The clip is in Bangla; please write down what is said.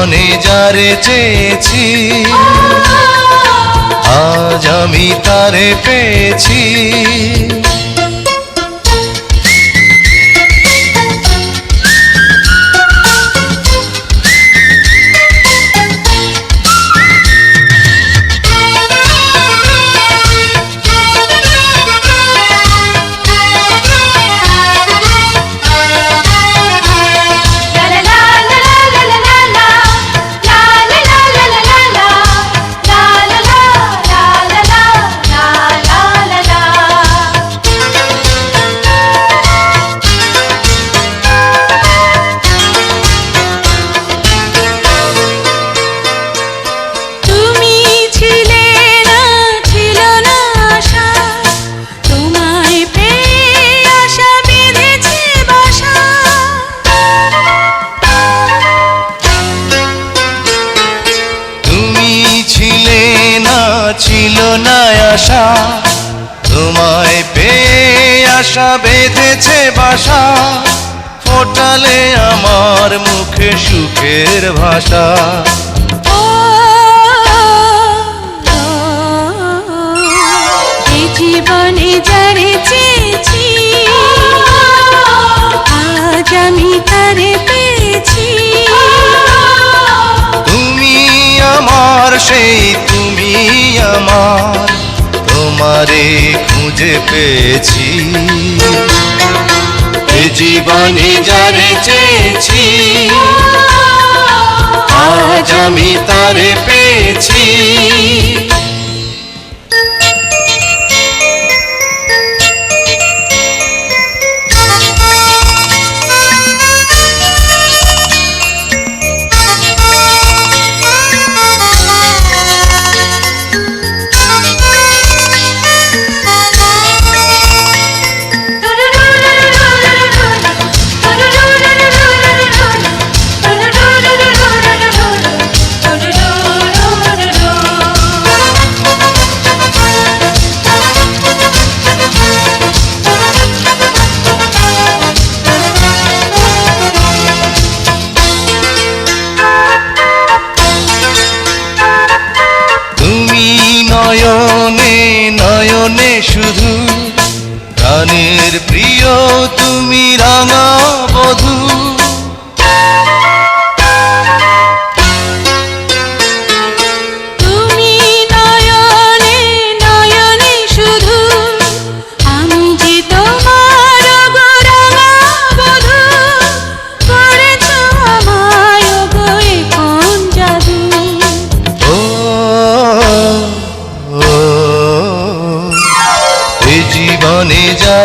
জীবনে যারে চেয়েছি আজ আমি তারে পেয়েছি। না আশা তোমায় পেয়ে আশা বেঁধেছে বাসা। ফোটালে আমার মুখে সুখের ভাষা। জীবনে যারে চেয়েছি আজ আমি তারে পেয়েছি। তুমি আমার সেই আমার তোমারে খুঁজে পেয়েছি। এ জীবনে যারে চেয়েছি আজ আমি তারে পেয়েছি। শুধু প্রাণের প্রিয় তুমি রাঙা।